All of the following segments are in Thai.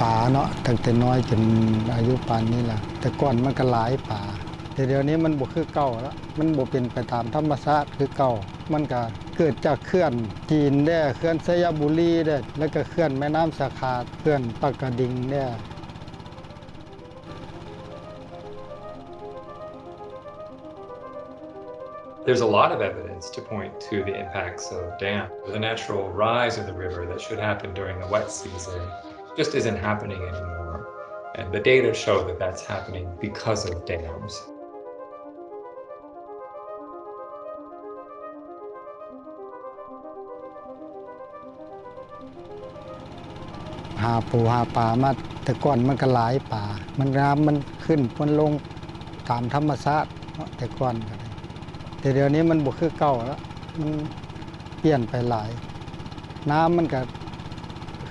ปลาเนาะตั้งแต่น้อยจนอายุปานนี้ล่ะ แต่ก่อนมันก็หลายปลาแต่เดี๋ยวนี้มันบ่คือเก่าแล้ว มันบ่เป็นไปตามธรรมชาติคือเก่า มันก็เกิดจากเขื่อนจีนได้เขื่อนสยบุรีได้แล้วก็เขื่อนแม่น้ำสาขาเขื่อนปากกระดิ่งได้ There's a lot of evidence to point to the impacts of dam. The natural rise of the river that should happen during the wet season just isn't happening anymore. And the data show that that's happening because of dams. หาปูหาปลามาแต่ก่อนมันก็หลายป่า มันน้ำมันขึ้นมันลงตามธรรมชาติเนาะแต่ก่อนก็ได้แต่เดี๋ยวนี้มันบ่คือเก่าแล้วมันเปลี่ยนไปหลาย น้ำมันก็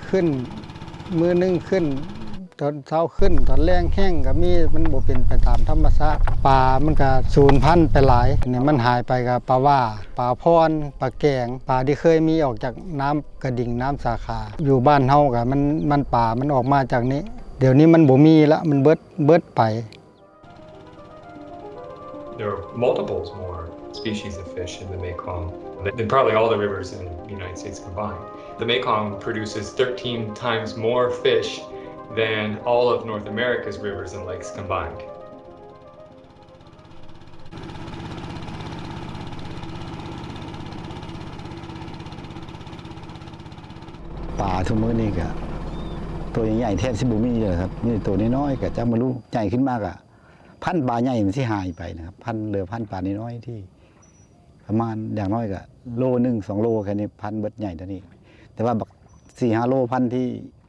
ขึ้น มือนึงขึ้นตอนเช้าขึ้นตอนแรงแห้งก็มีมันบ่เป็นไปตามธรรมชาติปลามันก็สูญพันธุ์ไปหลายเนี่ยมันหายไปกับปลาว่าปลาพรปลาแกงปลาที่เคยมีออกจากน้ำกระดิ่งน้ำสาขา อยู่บ้านเฮาก็มันมันป่ามันออกมาจากนี้ เดี๋ยวนี้มันบ่มีละมันเบิดเบิดไป There are multiples more species of fish in the Mekong than probably all the rivers in the United States combined. The Mekong produces 13 times more fish than all of North America's rivers and lakes combined. ป่าทุกมื้อนี่ก็ตัวใหญ่ๆแทบสิบ่มีเลยครับนี่ตัวน้อยๆก็จะมารู้ใหญ่ขึ้นมากอะ พันต์ปลาใหญ่มันสิหายไปนะครับ พันต์เหลือพันต์ปลาน้อยที่ ประมาณอย่างน้อยก็โลหนึงสองโลแค่นี้พันต์เบิดใหญ่เท่านี้ แต่ว่าบักสี่ห้าโลพันต์ที่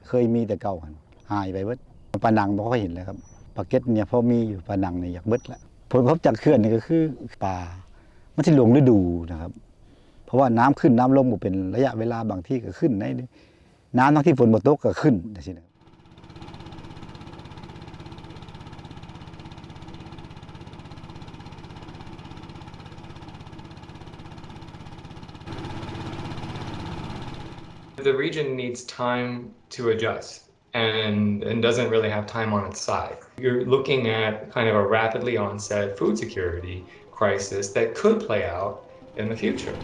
เคยมีแต่เก่าหันหายไปเบิดปลาหนังบ่ค่อยเห็นเลยครับปลาเก็ตเนี่ยพอมีอยู่ปลาหนังเนี่ยอยากเบิดละผลกระทบจากเขื่อนนี่ก็คือปลามันสิหลงฤดูนะครับ เพราะว่าน้ำขึ้นน้ำลงบ่เป็นระยะเวลาบางที่ก็ขึ้นในน้ำทั้งที่ฝนบ่ตกก็ขึ้นจังซี่นะ The region needs time to adjust and, and doesn't really have time on its side. You're looking at kind of a rapidly onset food security crisis that could play out in the future.